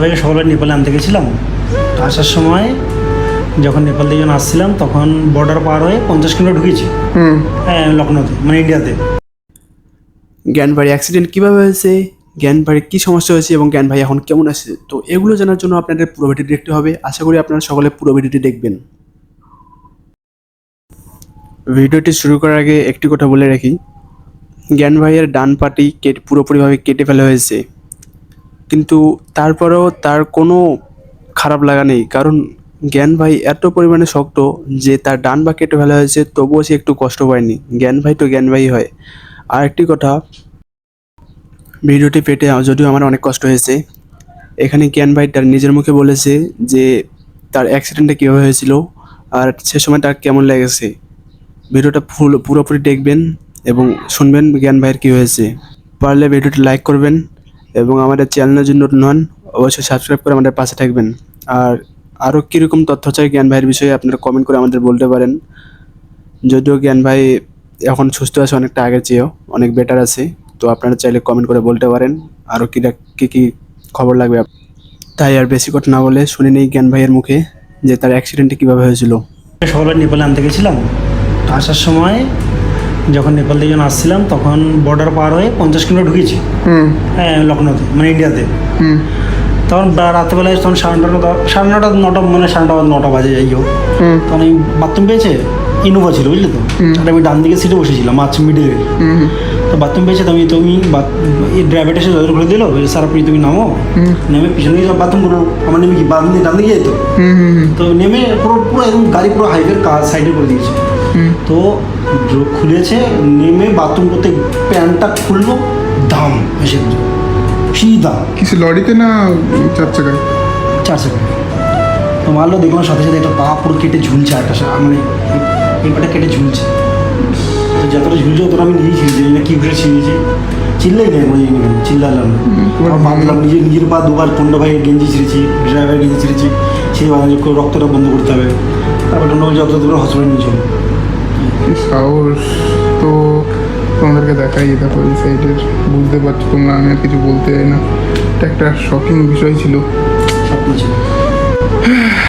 ভাইকে সকালবেলা নেপালে আনতে গেছিলাম। আসার সময় যখন নেপাল থেকে আসছিলাম তখন বর্ডার পার হয়ে পঞ্চাশ কিলোমিটার ঢুকেছি। হুম। হ্যাঁ লখনৌতে মানে ইন্ডিয়াতে। জ্ঞান ভাই অ্যাক্সিডেন্ট কীভাবে হয়েছে? জ্ঞান ভাইয়ের কী সমস্যা হয়েছে এবং জ্ঞান ভাই এখন কেমন আছে? তো এগুলো জানার জন্য আপনাদের পুরো ভিডিওটি দেখতে হবে। আশা করি আপনারা সকলে পুরো ভিডিওটি দেখবেন। ভিডিওটি শুরু করার আগে একটি কথা বলে রাখি। জ্ঞান ভাইয়ের ডান পাটি কেটে পুরোপুরিভাবে কেটে ফেলা হয়েছে। কিন্তু তারপরেও তার কোনো খারাপ লাগা নেই। কারণ জ্ঞান ভাই এত পরিমাণে শক্ত যে তার ডান বা কেটে ফেলা হয়েছে, তবুও সে একটু কষ্ট পায়নি। জ্ঞান ভাই তো জ্ঞান ভাই হয়। আর একটি কথা, ভিডিওটি পেটে যদিও আমার অনেক কষ্ট হয়েছে। এখানে জ্ঞান ভাই তার নিজের মুখে বলেছে যে তার অ্যাক্সিডেন্টটা কীভাবে হয়েছিল আর সে সময় তার কেমন লেগেছে। ভিডিওটা পুরোপুরি দেখবেন এবং শুনবেন জ্ঞান ভাইয়ের কী হয়েছে। পারলে ভিডিওটি লাইক করবেন। এবং আমাদের চ্যানেলের জন্য নতুন হন, অবশ্যই সাবস্ক্রাইব করে আমাদের পাশে থাকবেন। আর আরও কীরকম তথ্য চাই জ্ঞান ভাইয়ের বিষয়ে, আপনারা কমেন্ট করে আমাদের বলতে পারেন। যদিও জ্ঞান ভাই এখন সুস্থ আছে, অনেকটা আগের চেয়েও, অনেক বেটার আছে। তো আপনারা চাইলে কমেন্ট করে বলতে পারেন আরও কী কী কী খবর লাগবে তাই আর বেশি কথা না বলে শুনে নেই জ্ঞান ভাইয়ের মুখে যে তার অ্যাক্সিডেন্টটি কীভাবে হয়েছিল। সকালবেলা নেপালে আনতে গেছিলাম। আসার সময় যখন নেপাল থেকে যখন আসছিলাম তখন বর্ডার পার হয়ে পঞ্চাশ কিলোমিটার ঢুকেছি। হুম। হ্যাঁ লখনৌতে মানে ইন্ডিয়াতে। হুম। তখন রাত্রেবেলায় তখন সাড়ে নটা সাড়ে নটা নটা মানে সাড়ে নটা নটা বাজে যাই হোক। তখন এই বাথরুম পেয়েছে ইনোভা ছিল বুঝলি তো? আমি ডান দিকে সিটে বসেছিলাম মাছ মিডিলে হুম তো বাথরুম পেয়েছে তো আমি তুমি এই ড্রাইভারটা এসে দরজা খুলে দিল স্যার আপনি তুমি নামো। নেমে পিছনে গিয়ে বাথরুম করো আমার নেমে কি বাম দিয়ে ডান দিকে যেত তো নেমে পুরো পুরো একদম গাড়ি পুরো হাইওয়ের কাজ সাইডে করে দিয়েছে। হুম। তো জ- খুলেছে নেমে বাথরুম করতে প্যান্টটা খুললো দাম এসে কি দাম? কিছু লরিতে না চার চাকায় চার সেকেন্ড তো মারলো দেখলাম সাথে সাথে একটা পা পুরো কেটে ঝুলছে একটা মানে এই- পাটা কেটে ঝুলছে। তো যতটা ঝুলছে ততটা আমি নিজেই ছিঁড়েছি না কি করে ছিঁড়েছি চিল্লাই নেই মানে চিল্লালাম। তোমার নিজের নিজের পা দুবার টন্ডা ভাই গেঞ্জি ছিঁড়েছি ড্রাইভার গেঞ্জি ছিঁড়েছি সেই বাগানে রক্তটা বন্ধ করতে হবে। তারপর টন্ডা যত দূর হসপিটাল নিয়ে চলো সাহস তো তোমাদেরকে দেখাই দেখো এই সাইডের বুঝতে পারছ তোমরা আমি আর কিছু বলতে চাই না। এটা একটা শকিং বিষয় ছিল। সব ছিল